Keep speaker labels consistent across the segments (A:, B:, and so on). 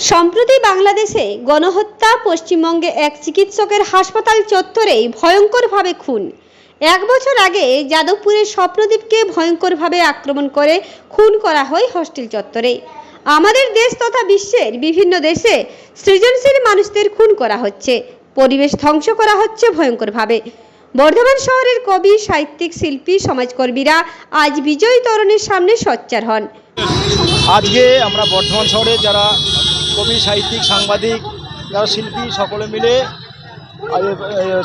A: সম্প্রতি বাংলাদেশে গণহত্যা, পশ্চিমবঙ্গে এক চিকিৎসকের হাসপাতাল চত্বরেই ভয়ঙ্করভাবে খুন। এক বছর আগে যাদবপুরের স্বপ্নদীপকে ভয়ঙ্করভাবে আক্রমণ করে খুন করা হয় হস্টেল চত্বরে। আমাদের দেশ তথা বিশ্বের বিভিন্ন দেশে সৃজনশীল মানুষদের খুন করা হচ্ছে। পরিবেশ ধ্বংস করা হচ্ছে ভয়ঙ্করভাবে। বর্ধমান শহরের কবি, সাহিত্যিক, শিল্পী, সমাজকর্মীরা আজ বিজয় তরণের সামনে সোচ্চার হন।
B: আজকে আমরা বর্ধমান শহরে যারা কবি, সাহিত্যিক, সাংবাদিক, যারা শিল্পী, সকলে মিলে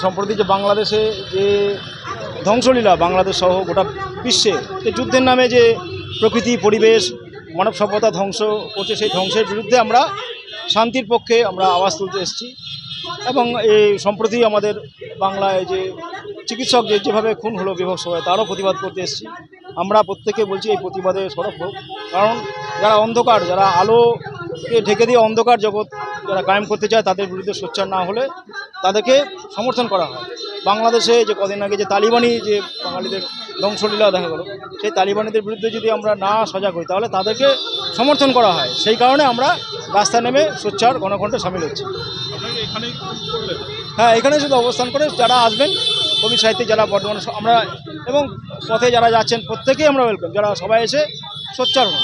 B: সম্প্রতি যে বাংলাদেশে যে ধ্বংসলীলা বাংলাদেশ সহ গোটা বিশ্বে যে যুদ্ধের নামে যে প্রকৃতি, পরিবেশ, মানব সভ্যতা ধ্বংস করছে, সেই ধ্বংসের বিরুদ্ধে আমরা শান্তির পক্ষে আমরা আওয়াজ তুলতে এসেছি। এবং এই সম্প্রতি আমাদের বাংলায় যে চিকিৎসক যে যেভাবে খুন হলো বিভৎস হয়, তারও প্রতিবাদ করতে এসেছি। আমরা প্রত্যেকে বলছি এই প্রতিবাদে সরব হোক। কারণ যারা অন্ধকার, যারা আলোকে ঢেকে দিয়ে অন্ধকার জগৎ যারা কায়েম করতে চায় তাদের বিরুদ্ধে সোচ্চার না হলে তাদেরকে সমর্থন করা হয়। বাংলাদেশে যে কদিন আগে যে তালিবানি যে বাঙালিদের ধ্বংসলীলা দেখা গেল সেই তালিবানিদের বিরুদ্ধে যদি আমরা না সজাগ হই তাহলে তাদেরকে সমর্থন করা হয়। সেই কারণে আমরা রাস্তায় নেমে সোচ্চার গণকণ্ঠে সামিল হচ্ছি। হ্যাঁ এখানে শুধু অবস্থান করে যারা আসবেন কবি সাহিত্যিক যারা বর্তমানে আমরা এবং পথে যারা যাচ্ছেন প্রত্যেকেই আমরা ওয়েলকাম যারা সবাই এসে সোচ্চার হন।